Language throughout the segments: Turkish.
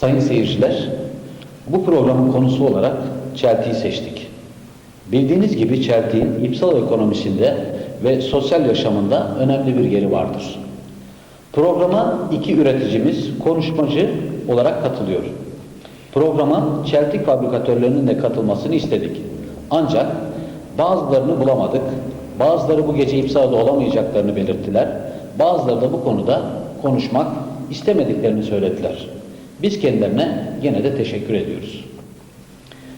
Sayın seyirciler, bu programın konusu olarak çeltiği seçtik. Bildiğiniz gibi çeltiğin İpsala ekonomisinde ve sosyal yaşamında önemli bir yeri vardır. Programa iki üreticimiz konuşmacı olarak katılıyor. Programa çeltik fabrikatörlerinin de katılmasını istedik. Ancak bazılarını bulamadık. Bazıları bu gece İpsala'da olamayacaklarını belirttiler. Bazıları da bu konuda konuşmak istemediklerini söylediler. Biz kendilerine gene de teşekkür ediyoruz.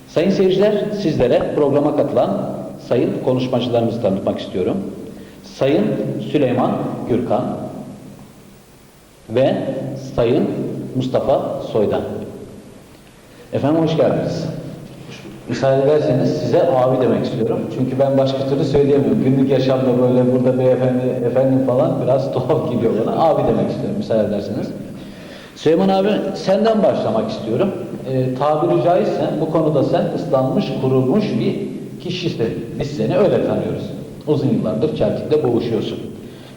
Sayın seyirciler, sizlere programa katılan sayın konuşmacılarımızı tanıtmak istiyorum. Sayın Süleyman Gürkan ve Sayın Mustafa Soydan. Efendim hoş geldiniz. Müsaade ederseniz size abi demek istiyorum. Çünkü ben başka türlü söyleyemiyorum. Günlük yaşamda böyle burada beyefendi, efendim falan biraz tuhaf geliyor bana. Abi demek istiyorum müsaade ederseniz. Süleyman abi senden başlamak istiyorum. Ee, tabiri caizse bu konuda sen ıslanmış, kurulmuş bir kişisin. Biz seni öyle tanıyoruz. Uzun yıllardır çeltikle boğuşuyorsun.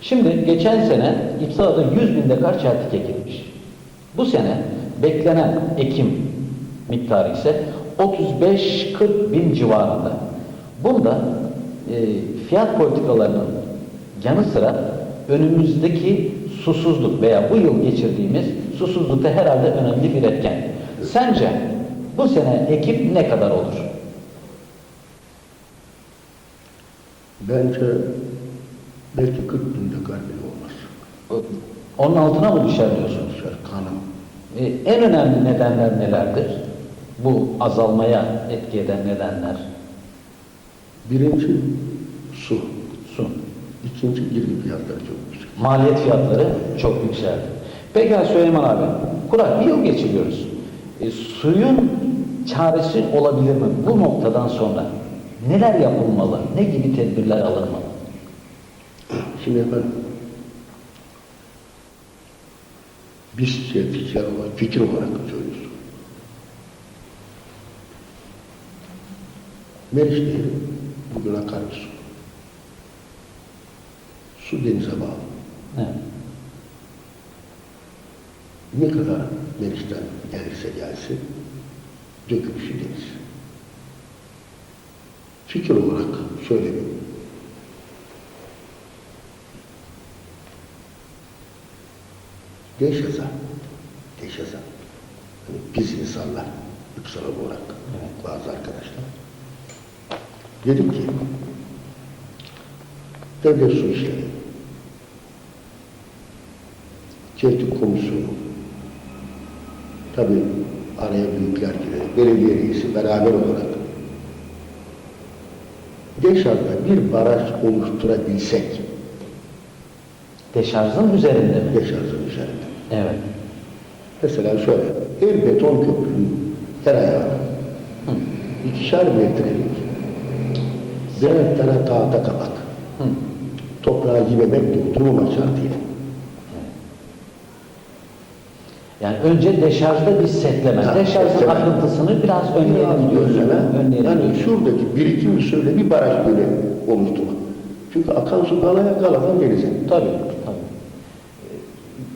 Şimdi geçen sene İpsala'da 100 bin dekar çeltik ekilmiş. Bu sene beklenen ekim miktarı ise 35-40 bin civarında. Bunda e, fiyat politikalarının yanı sıra önümüzdeki susuzluk veya bu yıl geçirdiğimiz susuzluk da herhalde önemli bir etken. Sence bu sene ekim ne kadar olur? Bence belki 40 bin dekar bile olmaz. Onun altına mı düşer diyorsunuz? Düşer kanım. E, en önemli nedenler nelerdir? Bu azalmaya etki eden nedenler. Birinci su. Su. İkinci girdi fiyatları çok yüksek. Maliyet fiyatları çok yükseldi. Peki Süleyman abi, kurak bir yıl geçiriyoruz. E, suyun çaresi olabilir mi? Bu noktadan sonra neler yapılmalı? Ne gibi tedbirler alınmalı? Şimdi efendim biz şey, fikir olarak, fikir olarak söylüyoruz. Meriç Nehri bugün akar bir su. Su denize bağlı. Evet. Ne kadar Meriç'ten gelirse gelsin, dökülüşü deniz. Fikir olarak şöyle bir Deşaza, deşaza. Hani biz insanlar, yüksel olarak bazı arkadaşlar. Dedim ki, devlet su işleri, Çeltik Komisyonu, tabi araya büyükler girer, belediye reisi beraber olarak Deşar'da bir baraj oluşturabilsek, Deşarjın üzerinde mi? Deşar'ın üzerinde. Evet. Mesela şöyle, bir beton köprünün her ayağı ikişer metrelik tane tahta kapak. Hı. Toprağı yememek doldurmamak şartıyla. Yani önce deşarjda bir setleme. Ha, Deşarjın setleme. akıntısını biraz önleyelim önleme, Önleyelim yani şuradaki birikim şöyle bir baraj böyle oluşturmak. Çünkü akan su galaya galadan denize. Tabii, tabii.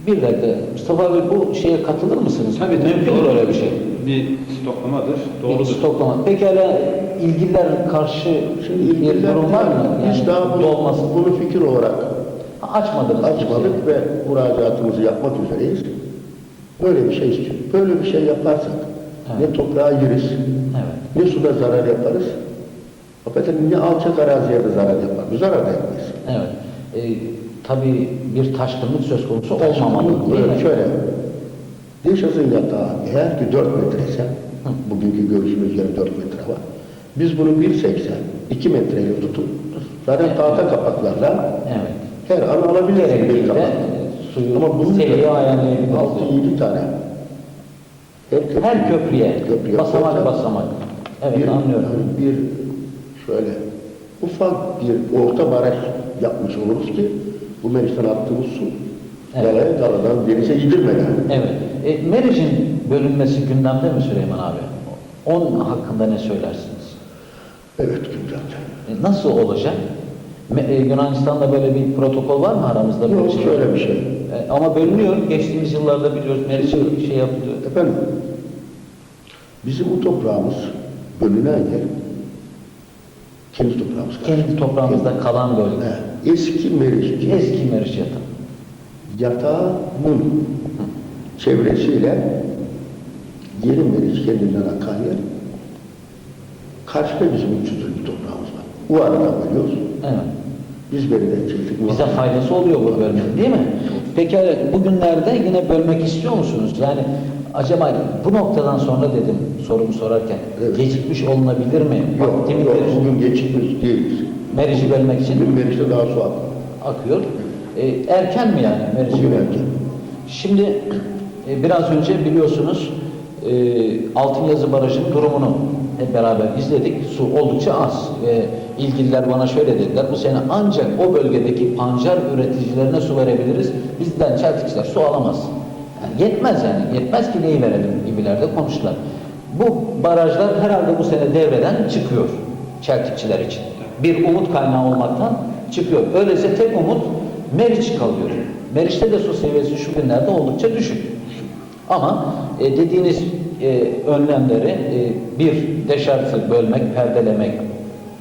Bir dakika, Mustafa abi bu şeye katılır mısınız? Tabii, tabii, Mümkün doğru. öyle bir şey. bir stoklamadır. Bir Doğrudur. stoklama. Pekala ilgililer karşı Şimdi bir ilgililer durum var mı? Biz daha bunu, dolması. bunu fikir olarak Açmadınız. açmadık ve müracaatımızı yapmak üzereyiz. Böyle bir şey istiyor. Böyle bir şey yaparsak Evet. ne toprağa gireriz, Evet. ne suda zarar yaparız, hakikaten ne alçak araziye de zarar yapar. Bu zarar da yapmayız. Evet. Ee, tabii bir taşkınlık söz konusu olmamalı. Değil böyle mi? şöyle. Deşazın yatağı eğer ki 4 metre ise, bugünkü görüşümüz göre 4 metre var. Biz bunu 1.80, 2 metreyle tutup, zaten tahta kapaklarla Evet. her an alabiliriz bir kapak. Suyu Ama bunun seviyeye ayarlayabiliriz. 6-7 tane. Her, köprü- Her köprüye, köprüye basamak basamak. Evet bir, anlıyorum. bir şöyle ufak bir orta baraj yapmış oluruz ki bu meclisten attığımız su Evet. galaya galadan denize gidilmeden Evet. E, Meriç'in bölünmesi gündemde mi Süleyman abi? Onun hakkında ne söylersiniz? evet gündemde. E, nasıl olacak? E, Yunanistan'da böyle bir protokol var mı aramızda? Yok şöyle bir şey. E, ama bölünüyor. Geçtiğimiz yıllarda biliyoruz Meriç şey yapılıyor. Efendim, bizim bu toprağımız bölünen yer kendi toprağımız. Kendi toprağımızda kalan bölge. He, Eski Meriç, Eski Meriç yatağı. yatağının çevresiyle yeni Meriç kendinden akan yer karşıda bizim 300 bir toprağımız var. O arada bölüyoruz. Evet. Biz belirlen çektik. Bize faydası oluyor bu bölmenin değil mi? Peki bugünlerde yine bölmek istiyor musunuz? Yani acaba bu noktadan sonra dedim sorumu sorarken Evet. gecikmiş olunabilir mi? Yok, Vakti yok, bugün geçikmiş değiliz. Meriç'i bölmek için Bugün Meriç'te daha su akıyor. akıyor. E, erken mi yani Meriç'i Bugün erken. Şimdi e, biraz önce biliyorsunuz e, Altınyazı Barajı'nın durumunu hep beraber izledik. Su oldukça az ve ilgililer bana şöyle dediler. Bu sene ancak o bölgedeki pancar üreticilerine su verebiliriz. Bizden çeltikçiler su alamaz. Yani yetmez yani. Yetmez ki neyi verelim gibilerde konuştular. Bu barajlar herhalde bu sene devreden çıkıyor çeltikçiler için. Bir umut kaynağı olmaktan çıkıyor. Öyleyse tek umut Meriç kalıyor. Meriç'te de su seviyesi şu günlerde oldukça düşük. Ama e, dediğiniz e, önlemleri e, bir deşartı bölmek, perdelemek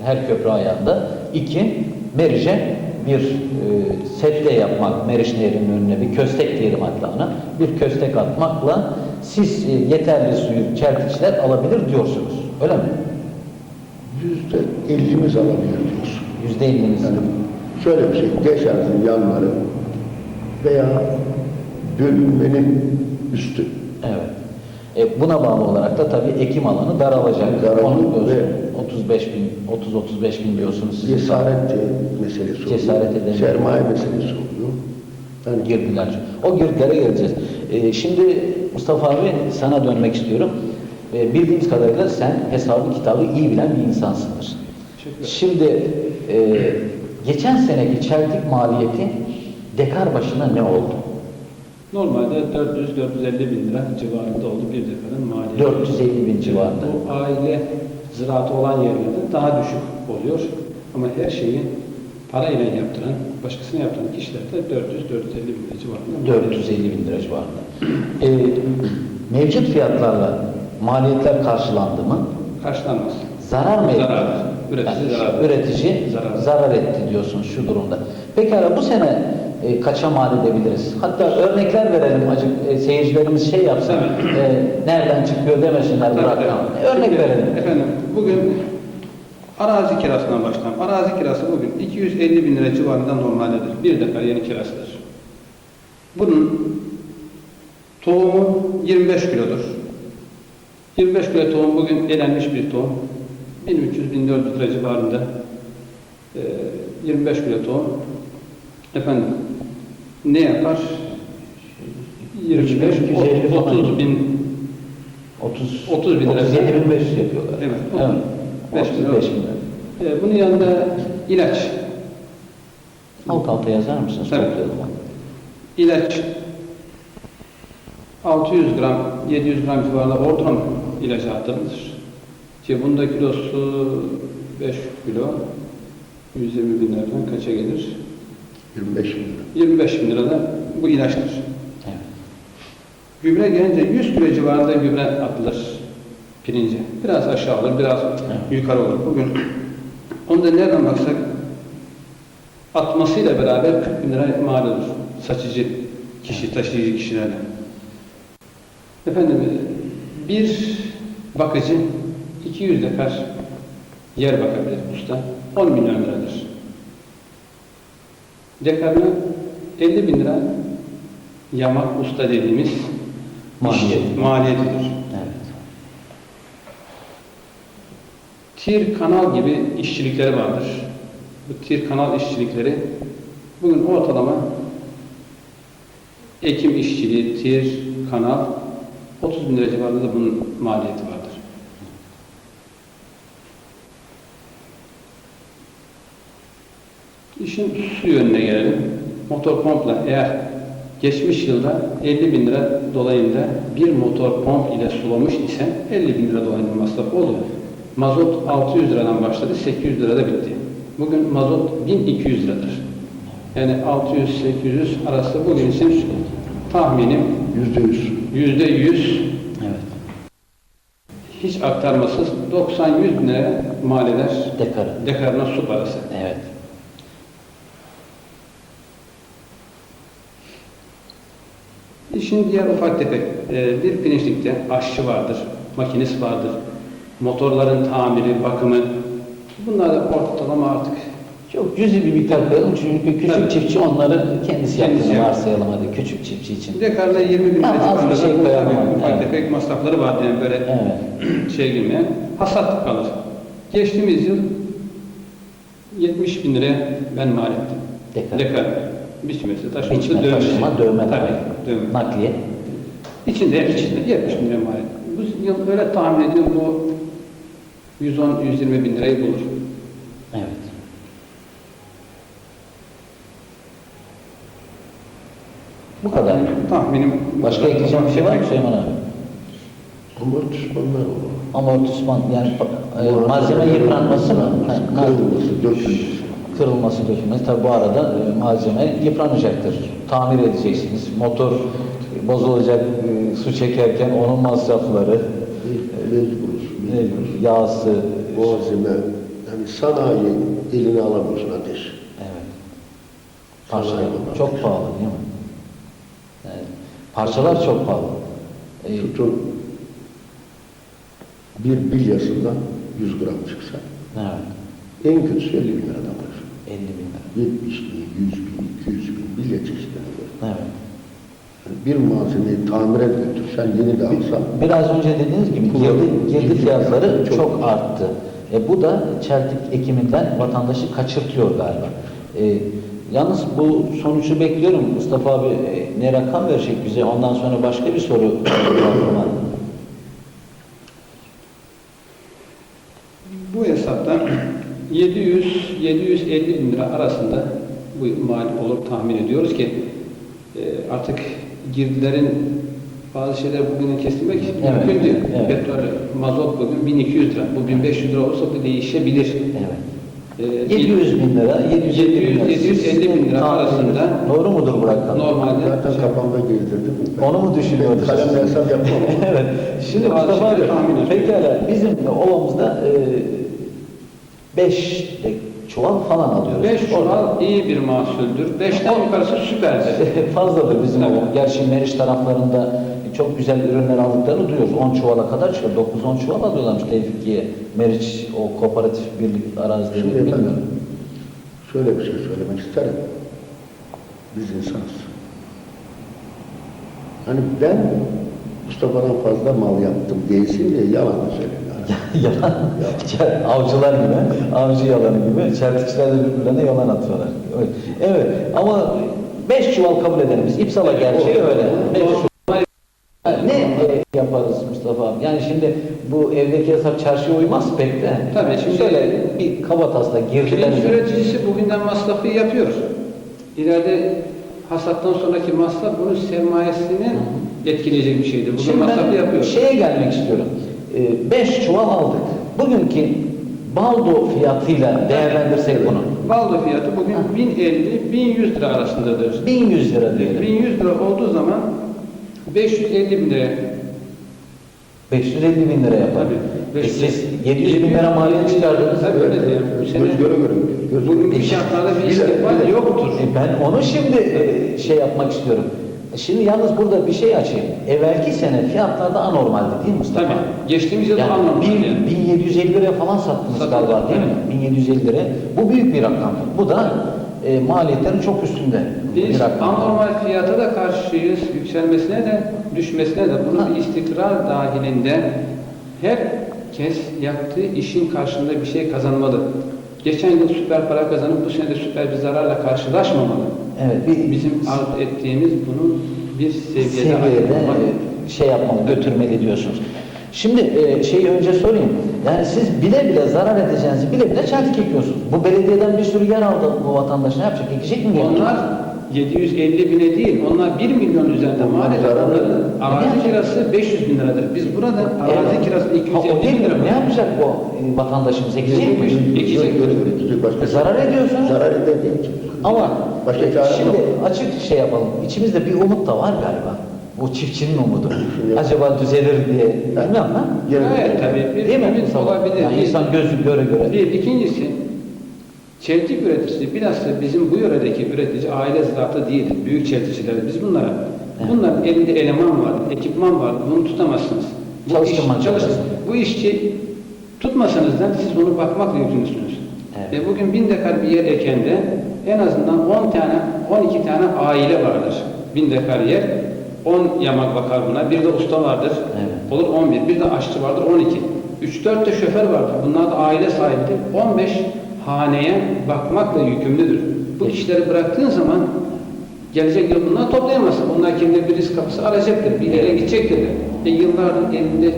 her köprü ayağında. iki Meriç'e bir e, sedye yapmak, Meriç Nehri'nin önüne bir köstek diyelim hatta ona, bir köstek atmakla siz e, yeterli suyu çeltikçiler alabilir diyorsunuz. Öyle mi? Yüzde ellimiz alabiliyoruz. Yüzde elliniz. Yani şöyle bir şey, deşarjın yanları veya bölünmenin üstü. E, buna bağlı olarak da tabii ekim alanı daralacak. Diyorsun. ve- 35 bin, 30-35 bin diyorsunuz siz. Cesaret meselesi oluyor. Cesaret edemiyor. Sermaye meselesi oluyor. Yani girdiler. O girdilere geleceğiz. Ee, şimdi Mustafa abi sana dönmek istiyorum. Ee, bildiğimiz kadarıyla sen hesabı kitabı iyi bilen bir insansındır. Şimdi e, geçen seneki çeltik maliyeti dekar başına ne oldu? Normalde 400-450 bin lira civarında oldu bir defanın maliyeti. 450 bin civarında. Bu aile ziraatı olan yerlerde daha düşük oluyor. Ama her şeyi parayla yaptıran, başkasına yaptıran kişilerde 400-450 bin lira civarında. 450 bin lira civarında. Ee, mevcut fiyatlarla maliyetler karşılandı mı? Karşılanmaz. Zarar mı etti? Zarar. Üretici Yani zarar. Üretici Zarar. zarar. etti diyorsun şu durumda. Pekala bu sene e, kaça mal edebiliriz? Hatta örnekler verelim acık e, seyircilerimiz şey yapsın. Evet. e, nereden çıkıyor demesinler bu Tabii, rakam. tabii. Örnek Şimdi, verelim. Efendim bugün arazi kirasından başlayalım. Arazi kirası bugün 250 bin lira civarında normaldedir. Bir dekar yeni kirasıdır. Bunun tohumu 25 kilodur. 25 kilo tohum bugün elenmiş bir tohum. 1300-1400 lira civarında e, 25 kilo tohum. Efendim ne yapar? 25, 250 falan. 30 bin 30, 30 bin lira. 37 bin 500 yapıyorlar. Evet, evet. 35 bin 35 lira. bin lira. Ee, bunun yanında ilaç. Alt alta yazar mısınız? Tabii. Toplayalım. İlaç 600 gram, 700 gram civarında ordram ilacı atılır. Ki bunda kilosu 5 kilo, 120 bin liradan kaça gelir? 25 bin lira. 25 bin lira da bu ilaçtır. Evet. Gübre gelince 100 kilo civarında gübre atılır pirince. Biraz aşağı olur, biraz yukarı olur. Bugün onu da nereden baksak atmasıyla beraber 40 bin lira mal olur. Saçıcı kişi, taşıyıcı kişilerden. Efendim bir bakıcı 200 dekar yer bakabilir usta. 10 milyon liradır. Dekarına 50 bin lira yamak usta dediğimiz Maliyet. maliyetidir. Evet. Tir kanal gibi işçilikleri vardır. Bu tir kanal işçilikleri bugün ortalama ekim işçiliği, tir, kanal 30 bin lira civarında da bunun maliyeti vardır. İşin su yönüne gelelim. Motor pompla eğer geçmiş yılda 50 bin lira dolayında bir motor pomp ile sulamış ise 50 bin lira dolayında masraf oldu. Mazot 600 liradan başladı, 800 lirada bitti. Bugün mazot 1200 liradır. Yani 600-800 arası bugün için tahminim Yüzde yüz. yüzde yüz Evet. hiç aktarmasız 90-100 bin lira mal eder Dekarı. dekarına su parası. İşin diğer ufak tefek, e, bir pirinçlikte aşçı vardır, makinist vardır, motorların tamiri, bakımı. Bunlar da ortalama artık Çok cüzi bir miktar koyalım çünkü küçük Tabii. çiftçi onları kendisi Kendisi yaptığını yaptı. varsayalım hadi küçük çiftçi için. dekarda 20 bin lira Ha, az bir civarında şey ufak evet. tefek masrafları vardı yani böyle Evet. şey girmeyen. Hasat kalır. Geçtiğimiz yıl 70 bin liraya ben mal ettim. Dekar. Dekar. Biçmesi, taşıması, Biçme, dövmesi. taşıma, dövme Tabii, tabii. dövme. Nakliye. İçinde, içinde 70 bin lira mal ettim. Bu yıl öyle tahmin ediyorum bu 110-120 bin lirayı bulur. Evet. Bu kadar. Tahminim Başka ekleyeceğim bir şey var mı Süleyman abi? Amortismanlar olur. Amortisman yani e, malzeme yıpranması mı? Ha, Kırılması, dökülmesi. Kırılması, dökülmesi. Tabi bu arada e, malzeme yıpranacaktır. Tamir edeceksiniz. Motor bozulacak, e, su çekerken onun masrafları, Mecburuz. ne, yağsı. Malzeme, yani sanayi eline alamıyorsun ateş. Evet. Parçalar Sanayi çok pahalı değil mi? Yani parçalar çok pahalı. E, Tutun bir bilyasından 100 gram çıksa evet. en kötüsü 50 bin liradan. 50 bin lira. 70 bin, 100 bin, 200 bin çeşitlerine göre. Evet. Bir malzemeyi tamire götürsen yeni de alsan Biraz önce dediğiniz gibi girdi, girdi fiyatları Çok. çok arttı. E, bu da çeltik ekiminden vatandaşı kaçırtıyor galiba. E, yalnız bu sonucu bekliyorum. Mustafa abi e, ne rakam verecek bize? Ondan sonra başka bir soru aklıma. Bu hesaptan 700-750 bin lira arasında bu yıl mal olur tahmin ediyoruz ki e, artık girdilerin bazı şeyler bugün kesilmek Evet, mümkün değil. evet. Petrol, mazot bugün 1200 lira. Bu 1500 lira olursa bu değişebilir. Evet. E, 700 bin lira, 750 bin lira. 750 bin lira arasında Doğru mudur bu rakam? Normalde zaten kafamda gezdirdim. Onu mu düşünüyoruz? Ben kalemle hesap yapmam. evet. Şimdi Mustafa abi, pekala bizim ovamızda 5 çuval falan alıyoruz. 5 çuval iyi bir mahsuldür. 5'ten yukarısı süperdir. Fazladır bizim Tabii. ovam. Gerçi Meriç taraflarında çok güzel ürünler aldıklarını duyuyoruz. 10 çuvala kadar çıkıyor. 9-10 çuval alıyorlarmış Tevfik'e. Meriç o kooperatif birlik arazileri Şimdi bilmiyorum. efendim, şöyle bir şey söylemek isterim. Biz insanız. Hani ben Mustafa'dan fazla mal yaptım değilsin diye yalan da söylüyorum. yalan. Avcılar gibi, avcı yalanı gibi. Çeltikçiler de birbirlerine yalan atıyorlar. Evet, evet. ama 5 çuval kabul edelim biz. İpsala gerçeği öyle. Beş çuval. Ne e, yaparız Mustafa abi? Yani şimdi bu evdeki hesap çarşıya uymaz pek de. Tabii, şimdi- şöyle bir kaba tasla girdiler. Üreticisi bugünden masrafı yapıyor. İleride hasattan sonraki masraf bunun sermayesini etkileyecek bir şeydir. Bugün masrafı yapıyor. şeye gelmek istiyorum. 5 çuval aldık. Bugünkü baldo fiyatıyla değerlendirsek bunu. Baldo fiyatı bugün 1050-1100 lira arasındadır. 1100 lira diyelim. 1100 lira olduğu zaman 550 bin lira 550 bin lira yapar. Tabii. E siz 700 bin lira maliyet çıkardınız. Tabii öyle diyor. Bu sene Göz göre göre. Göz bugünkü şartlarda bir istikbal yoktur. E ben onu şimdi e, şey yapmak istiyorum. E Şimdi yalnız burada bir şey açayım. Evvelki sene fiyatlar da anormaldi değil mi Mustafa? Tabii. Geçtiğimiz yıl Yani anlamda. bir- 1750 liraya falan sattınız Satıldı, galiba değil mi? 1750 liraya. Bu büyük bir rakam. Bu da e, maliyetlerin çok üstünde bir Biz rakam. anormal fiyata da karşıyız. Yükselmesine de düşmesine de bunun Ha. bir istikrar dahilinde herkes yaptığı işin karşılığında bir şey kazanmalı. Geçen yıl süper para kazanıp bu sene de süper bir zararla karşılaşmamalı. Evet, bir, Bizim arz ettiğimiz bunun bir seviyede, seviyede e, şey yapmalı, götürmeli diyorsunuz. Şimdi e, şeyi önce sorayım. Yani siz bile bile zarar edeceğinizi bile bile çeltik ekiyorsunuz. Bu belediyeden bir sürü yer aldı bu vatandaş ne yapacak? Ekecek mi? Onlar 750 bine değil, onlar 1 milyon üzerinde mal eder. Onların arazi kirası 500 bin liradır. Biz burada arazi Evet. kirası Ha, o 250 değil bin lira. Ne yapacak bu e, vatandaşımız? Ekecek mi? Ekecek. E, zarar ediyorsunuz. Zarar eder değil ki. Ama Başka e, çare şimdi yok. açık şey yapalım. İçimizde bir umut da var galiba. Bu çiftçinin umudu. Acaba düzelir diye. Bilmem. Yarın- Evet tabii. Bir Değil mi? ümit olabilir. Yani Bir- insan gözü göre göre. Bir, ikincisi, çeltik üreticisi bilhassa bizim bu yöredeki üretici aile ziraatı değildir. Büyük çeltikçiler. Biz bunlara, Evet. bunların elinde eleman var, ekipman var, bunu tutamazsınız. Bu iş- çalıştır- lazım. Bu işçi tutmasanız da siz bunu bakmakla yükümlüsünüz. Evet. Ve bugün bin dekar bir yer ekende en azından 10 tane, 12 tane aile vardır. Bin dekar yer, 10 yamak bakar buna, bir de usta vardır. Evet. Olur 11, bir de aşçı vardır 12. 3-4 de şoför vardır. Bunlar da aile sahibidir. 15 haneye bakmakla yükümlüdür. Bu işleri bıraktığın zaman gelecek yıl bunları toplayamazsın. Bunlar kendi bir risk kapısı arayacaktır. Bir yere gidecektir. E yıllardır elinde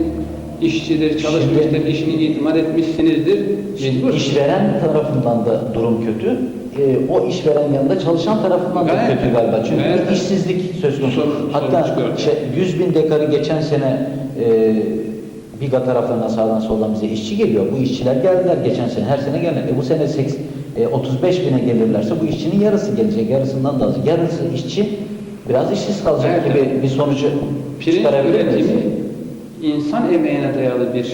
işçidir, çalışmıştır, işini itimat etmişsinizdir. Mecbur. İşveren tarafından da durum kötü. Ee, o işveren yanında çalışan tarafından da Gayet. kötü galiba. Çünkü Gayet. işsizlik söz konusu. Sorun- sorun Hatta çıkıyor. şey, 100 bin dekarı geçen sene e, Biga taraflarına sağdan soldan bize işçi geliyor. Bu işçiler geldiler geçen sene. Her sene geldiler. E bu sene 80, e, 35 bine gelirlerse bu işçinin yarısı gelecek. Yarısından da az. Yarısı işçi biraz işsiz kalacak Evet. gibi bir sonucu Pirinç çıkarabilir miyiz? üretimi insan emeğine dayalı bir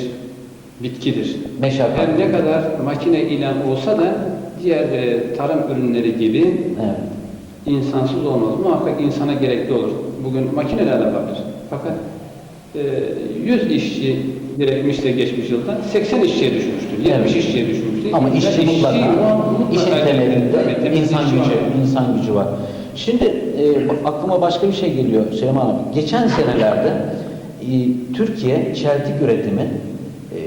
bitkidir. Meşakkat. Her ne kadar makine ile olsa da diğer e, tarım ürünleri gibi Evet. insansız olmaz. Muhakkak insana gerekli olur. Bugün makinelerle vardır. Fakat e, 100 işçi gerekmişse geçmiş yılda 80 işçiye düşmüştür. 70 Evet. işçiye düşmüştür. Ama Ve işçi mutlaka, mutlaka işin temelinde insan var. gücü, insan gücü var. Şimdi e, aklıma başka bir şey geliyor Süleyman abi. Geçen senelerde e, Türkiye çeltik üretimi e,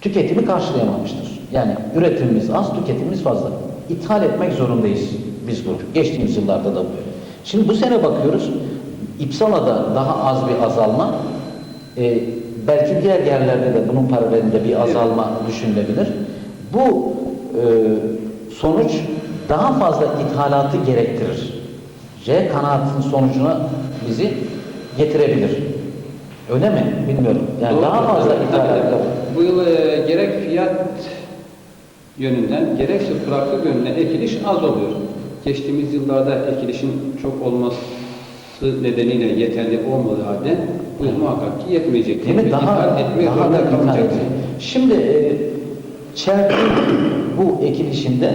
tüketimi karşılayamamıştır. Yani üretimimiz az, tüketimimiz fazla. İthal etmek zorundayız biz bunu. Geçtiğimiz yıllarda da böyle. Şimdi bu sene bakıyoruz, İpsala'da daha az bir azalma, e, belki diğer yerlerde de bunun paralelinde bir azalma düşünülebilir. Bu e, sonuç daha fazla ithalatı gerektirir. C kanaatinin sonucuna bizi getirebilir. Öyle mi? Bilmiyorum. Yani Doğru. daha fazla Tabii, ithalat tabii. yapar. Bu yıl e, gerek fiyat yönünden gerekse kuraklık yönünden ekiliş az oluyor. Geçtiğimiz yıllarda ekilişin çok olması nedeniyle yeterli olmadığı halde bu muhakkak ki yetmeyecek. Değil mi? Daha, etmeye daha da kalacak. edecek. Şimdi e, bu ekilişinde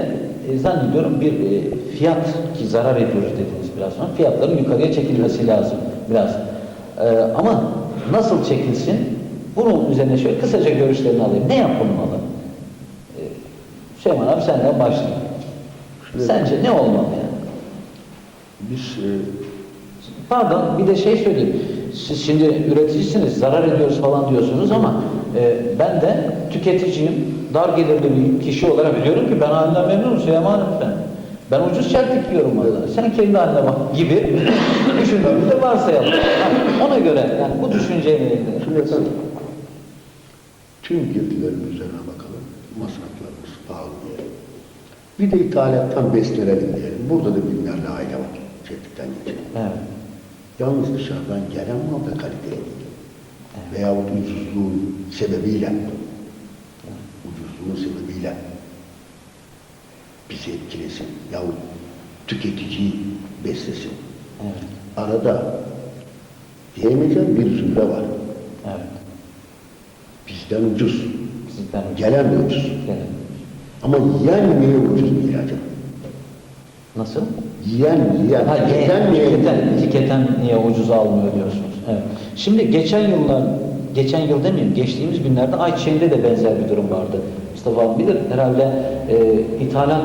e, zannediyorum bir e, fiyat ki zarar ediyoruz dediniz biraz sonra. Fiyatların yukarıya çekilmesi lazım biraz. E, ama nasıl çekilsin? Bunun üzerine şöyle kısaca görüşlerini alayım. Ne yapılmalı? Süleyman abi senden başlayalım. Şimdi- Sence ne olmalı yani? Biz e, Pardon bir de şey söyleyeyim. Siz şimdi üreticisiniz, zarar ediyoruz falan diyorsunuz ama e, ben de tüketiciyim, dar gelirli bir kişi olarak biliyorum ki ben halimden memnunum Süleyman'ım ben. Ben ucuz çeltik yiyorum valla. Sen kendi haline bak gibi düşündüğümüzde varsayalım. Ha, Ona göre yani bu düşünceyle ilgili. Şimdi efendim, tüm girdilerin üzerine bakalım. Masraflarımız pahalı diye. Bir de ithalattan beslenelim diyelim. Burada da binlerce aile var. Çetikten geçen. Evet. Yalnız dışarıdan gelen mal da kaliteli değil. Veyahut ucuzluğun sebebiyle, ucuzluğun sebebiyle bizi etkilesin. Yahut tüketiciyi beslesin. Evet. Arada diyemeyeceğim bir zümre var. Evet. Bizden ucuz. Ucuz. Gelen. Ama yiyen niye ucuz değil acaba? Nasıl? Yiyen, yiyen. Ha, tüketen niye tüketen, tüketen niye ucuz almıyor diyorsunuz. Evet. Şimdi geçen yıllar, geçen yıl demeyeyim, geçtiğimiz günlerde ayçiçeğinde de benzer bir durum vardı. Mustafa abi bilir, herhalde e, ithalat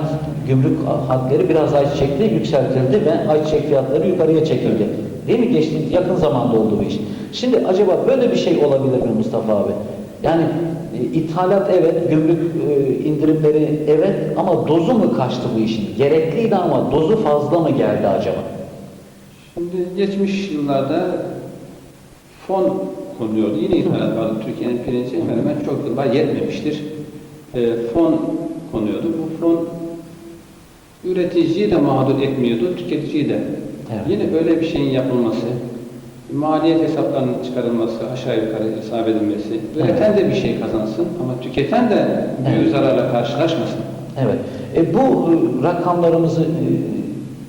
gümrük hadleri biraz ayçiçekte yükseltildi ve ayçiçek fiyatları yukarıya çekildi. Değil mi? Geçtiğimiz yakın zamanda oldu bu iş. Şimdi acaba böyle bir şey olabilir mi Mustafa abi? Yani e, ithalat evet, gümrük e, indirimleri evet ama dozu mu kaçtı bu işin? Gerekliydi ama dozu fazla mı geldi acaba? Şimdi geçmiş yıllarda fon konuluyordu. Yine ithalat vardı. Türkiye'nin pirinci hemen hemen çok yıllar yetmemiştir. E, fon konuyordu. Bu fon üreticiyi de mağdur etmiyordu, tüketiciyi de. Evet. Yine böyle bir şeyin yapılması, maliyet hesaplarının çıkarılması, aşağı yukarı hesap edilmesi, üreten de bir şey kazansın ama tüketen de büyük Evet. zararla karşılaşmasın. Evet. E, bu e, rakamlarımızı e,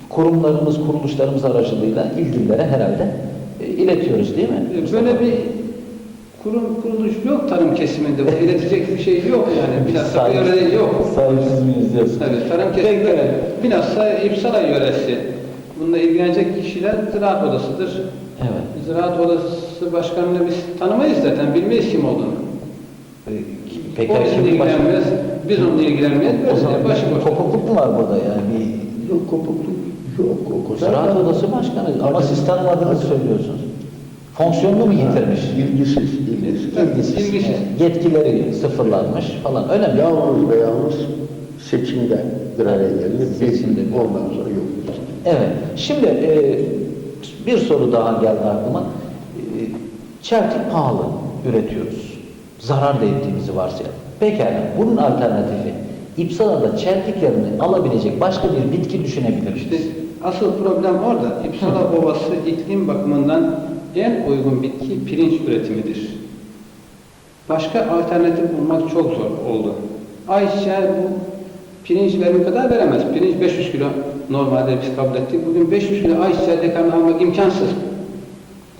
kurumlarımız, kuruluşlarımız aracılığıyla ilgililere herhalde e, iletiyoruz değil mi? Böyle bir kurum kuruluş yok tarım kesiminde. Bu iletecek bir şey yok yani. Bilhassa yörede yok. Sahipsiz miyiz diyorsun? Evet, tarım kesiminde bilhassa İpsala yöresi. Bununla ilgilenecek kişiler Ziraat Odası'dır. Evet. Ziraat Odası Başkanı'nı biz tanımayız zaten, bilmeyiz kim olduğunu. E, o bizimle ilgilenmez, biz onunla ilgilenmeyiz. O zaman başıboş. kopukluk mu var burada yani? Bir Yok kopukluk yok. O Ziraat da- Odası Başkanı ama siz tanımadığınızı söylüyorsunuz. Fonksiyonunu mu yitirmiş? İlgisiz, ilgisiz. İlgisiz. ilgisiz. Evet, Yetkileri sıfırlanmış falan öyle mi? Yalnız ve yalnız seçimde bir araya gelinip Seçimde. sonra yok. Evet. Şimdi e, bir soru daha geldi aklıma. E, çeltik pahalı üretiyoruz. Zarar da ettiğimizi varsayalım. Pekala bunun alternatifi İpsala'da çeltik yerine alabilecek başka bir bitki düşünebilir İşte asıl problem orada. İpsala Ovası iklim bakımından en uygun bitki pirinç üretimidir. Başka alternatif bulmak çok zor oldu. Ayçiçeği bu pirinç verimi kadar veremez. Pirinç 500 kilo normalde biz kabul ettik. Bugün 500 kilo ayçiçeği dekanı almak imkansız.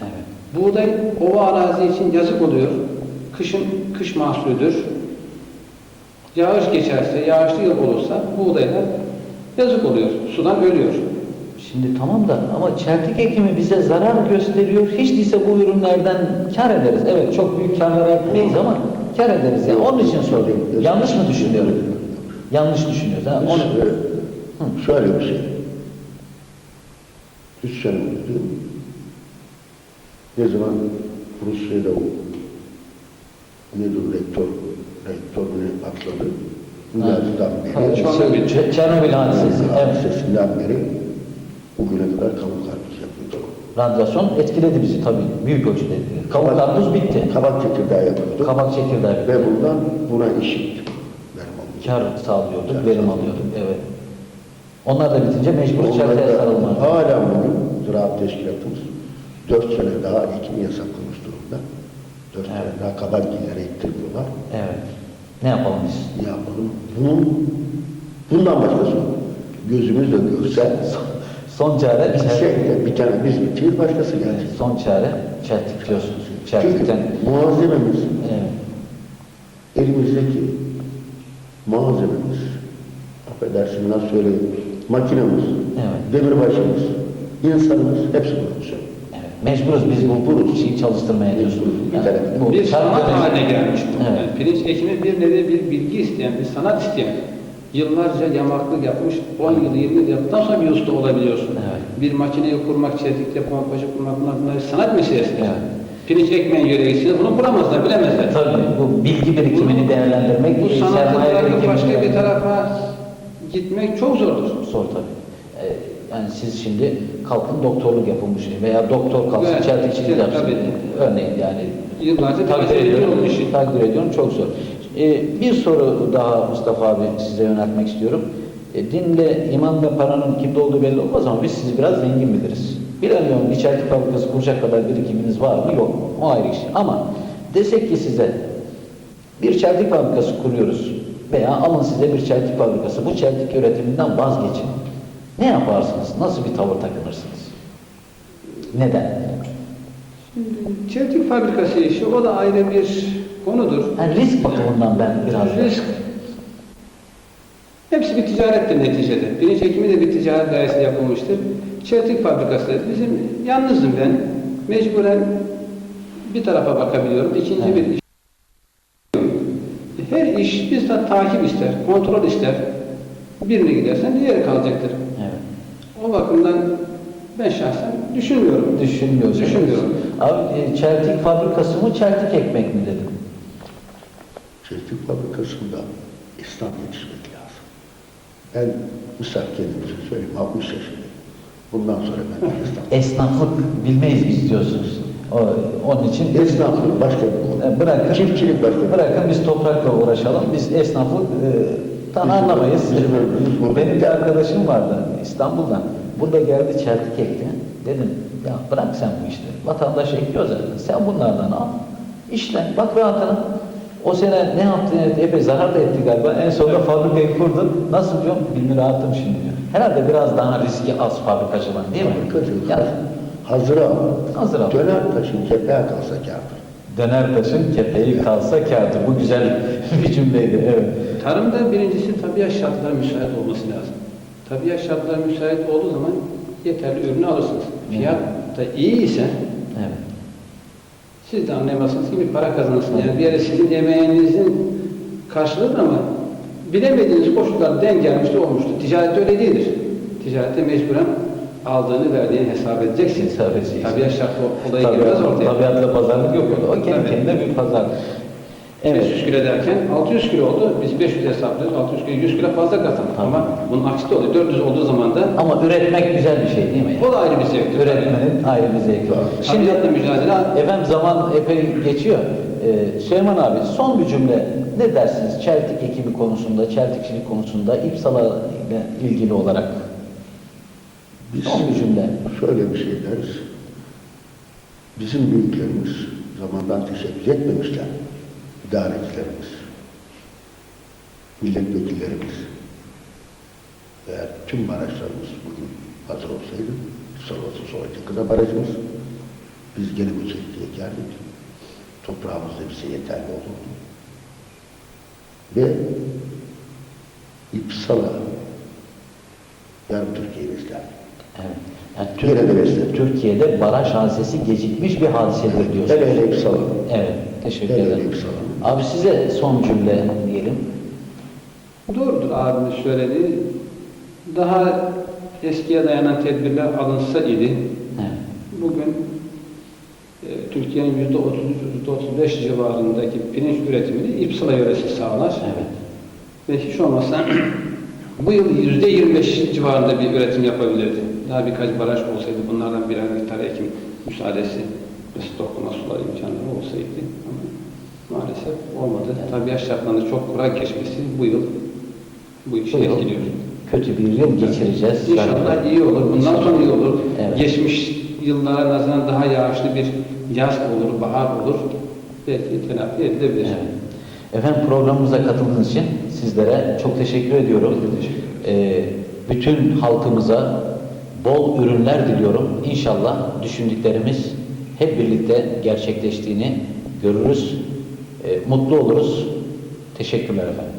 Evet. Buğday ova arazi için yazık oluyor. Kışın kış mahsulüdür. Yağış geçerse, yağışlı yıl olursa buğdaylar yazık oluyor. Sudan ölüyor. Şimdi tamam da ama çeltik ekimi bize zarar gösteriyor. Hiç değilse bu ürünlerden kar ederiz. Evet çok büyük karlar etmeyiz ama kar ederiz. Yani onun için soruyorum. Yanlış mı düşünüyorum? Yanlış düşünüyoruz. Ha? Onu... şöyle bir şey. Üç sene oldu. Ne zaman Rusya'da o nedir rektör, rektörünü atladı. Bu Ha. yazıdan Ha, beri, Çernobil. Çernobil hadisesi. Evet. hadisesinden beri bugüne kadar kamu karpuz yapıldı. Radyasyon etkiledi bizi tabii. Büyük ölçüde etkiledi. Kavuk karpuz bitti. Kabak çekirdeği yapıldı. Kabak çekirdeği. Ve bundan buna eşit verim alındı. Kar sağlıyorduk, verim alıyorduk. Evet. Onlar da bitince mecbur da sarılmak. Hala bugün ziraat teşkilatımız dört sene daha ekim yasaklamış durumda. Dört Evet. sene daha kabargilere ittirmiyorlar. Evet. Ne yapalım biz? Ne yapalım? Bunun, bundan başkası. Gözümüzle görse Son çare bir şey, bir tane biz bitir başkası Evet, gelecek. son çare çeltik diyorsunuz. Çünkü Çeltikten. malzememiz, Evet. elimizdeki malzememiz, affedersin nasıl söyleyeyim, makinemiz, Evet. demirbaşımız, insanımız hepsi profesyonel. Evet, mecburuz biz bu, bu şeyi çalıştırmaya bir Yani bu bir sanat haline gelmiş bu. Evet. Yani pirinç ekimi bir nevi bir bilgi isteyen, bir sanat isteyen. Yıllarca yamaklık yapmış, 10 yıl, 20 yıl yaptıktan sonra bir usta olabiliyorsun. Evet. Bir makineyi kurmak, çelik yapmak, başı kurmak bunlar, sanat meselesi. Evet. Pirinç ekmeyen yöre gitsin, bunu bulamazlar, bilemezler. Tabii bu bilgi birikimini değerlendirmek, Bu sanatı sermaye bırakıp birikimini başka bir değerlendirmek tarafa gitmek çok zordur. zor tabii. E, yani siz şimdi kalkın doktorluk şey veya doktor kalksın Evet, çeltikçilik evet, yapsın. tabii. Örneğin yani Yıllarca takdir ediyorum, işi. takdir ediyorum çok zor. E, bir soru daha Mustafa abi size yöneltmek istiyorum. E, dinle, iman ve paranın kimde olduğu belli olmaz ama biz sizi biraz zengin biliriz. Bilemiyorum bir çeltik fabrikası kuracak kadar birikiminiz var mı? Yok. O ayrı iş. Ama desek ki size bir çeltik fabrikası kuruyoruz veya alın size bir çeltik fabrikası. Bu çeltik üretiminden vazgeçin. Ne yaparsınız? Nasıl bir tavır takınırsınız? Neden? Çeltik fabrikası işi o da ayrı bir konudur. Yani risk bakımından ben biraz Risk. Hepsi bir ticarettir neticede. Pirinç ekimi de bir ticaret gayesi yapılmıştır. Çeltik fabrikası bizim yalnızdım ben. Mecburen bir tarafa bakabiliyorum. İkinci Evet. bir iş. Bizden takip ister, kontrol ister. Birine gidersen diğeri kalacaktır. Evet. O bakımdan ben şahsen düşünmüyorum. Düşünmüyorsunuz. Düşünmüyorum. Abi e, çeltik fabrikası mı çeltik ekmek mi dedim. Çeltik fabrikasında İslam yetişmek lazım. Ben misal kendimize söyleyeyim 60 yaşındayım. Bundan sonra ben İslam. Esnaflık bilmeyiz biz diyorsunuz. Onun için Esnaflık başka bir konu. E, Bırakın, Çiftçilik başka bir bırakın biz toprakla uğraşalım. Biz esnaflık e, Bizim- anlamayız. Benim bir arkadaşım vardı İstanbul'dan. Burada geldi çeltik ekti. Dedim ya bırak sen bu işleri. Vatandaş ekiyor zaten. Sen bunlardan al. İşle. Bak rahatına. O sene ne yaptın? Evet, epey zarar da etti galiba. En sonunda fabrikayı kurdun. Nasıl diyorum? Bilmi rahatım şimdi diyor. Herhalde biraz daha riski az fabrikacılar değil mi? Fabrikacı, Yani hazır al. Hazır al. Döner taşın kepeğe kalsa kârdır. döner taşın kepeği kalsa kârdır. Bu güzel bir cümleydi. Evet. Tarımda birincisi tabiat şartları müsait olması lazım. Tabiat şartları müsait olduğu zaman yeterli ürünü alırsınız. Fiyat da iyi ise Evet. siz de anlayamazsınız ki bir para kazanırsınız. Yani bir yere sizin emeğinizin karşılığıdır ama bilemediğiniz koşullar denk gelmişti olmuştu. Ticarette öyle değildir. Ticarette mecburen aldığını verdiğini hesap edeceksin. Hesap edeceksin. Tabiat şartı olayı Tabii, girmez ortaya. Tabiatla pazarlık yok. O kendi kendine bir pazar. Evet. 500 kilo derken 600 kilo oldu. Biz 500 hesaplıyoruz. 600 kilo 100 kilo fazla kazandık. Tabii. Ama bunun aksi de oluyor. 400 olduğu zaman da Ama üretmek güzel bir şey değil mi? o da ayrı bir zevktir. Üretmenin ayrı bir zevki var. Şimdi Tabiatla mücadele efendim zaman epey geçiyor. Ee, Süleyman abi son bir cümle ne dersiniz çeltik ekibi konusunda, çeltikçilik konusunda İpsala ile ilgili olarak Biz son bir cümle. şöyle bir şey deriz. Bizim büyüklerimiz zamandan teşekkür etmemişler. İdarecilerimiz, milletvekillerimiz eğer tüm barajlarımız bugün hazır olsaydı, sonrası sonraki kadar barajımız biz gene bu çeltiğe geldik. Toprağımız da bize yeterli olurdu. Ve İpsala yarım Türkiye'yi besler. Evet. Yani besler. Türkiye'de baraj hadisesi gecikmiş bir hadisedir diyorsunuz. Hele İpsala. Evet, teşekkür hele ederim. İpsala. Abi size son cümle diyelim. Doğrudur abimin söylediği. Daha eskiye dayanan tedbirler alınsa idi. Evet. Bugün e, Türkiye'nin yüzde 33-35 civarındaki pirinç üretimini İpsala yöresi sağlar. Evet. Ve hiç olmazsa bu yıl yüzde 25 civarında bir üretim yapabilirdi. Daha birkaç baraj olsaydı bunlardan birer miktar ekim müsaadesi ve stoklama suları imkanları olsaydı ama maalesef olmadı. Tabiat şartlarında çok kurak geçmesi bu yıl bu işi etkiliyor. kötü bir yıl geçireceğiz. İnşallah iyi olur. Bundan sonra iyi olur. Evet. Geçmiş yıllara nazaran daha yağışlı bir yaz olur, bahar olur. Belki telafi edilebilir. Evet. Efendim programımıza katıldığınız için sizlere çok teşekkür ediyorum. Ee, bütün halkımıza bol ürünler diliyorum. İnşallah düşündüklerimiz hep birlikte gerçekleştiğini görürüz. Ee, mutlu oluruz. Teşekkürler efendim.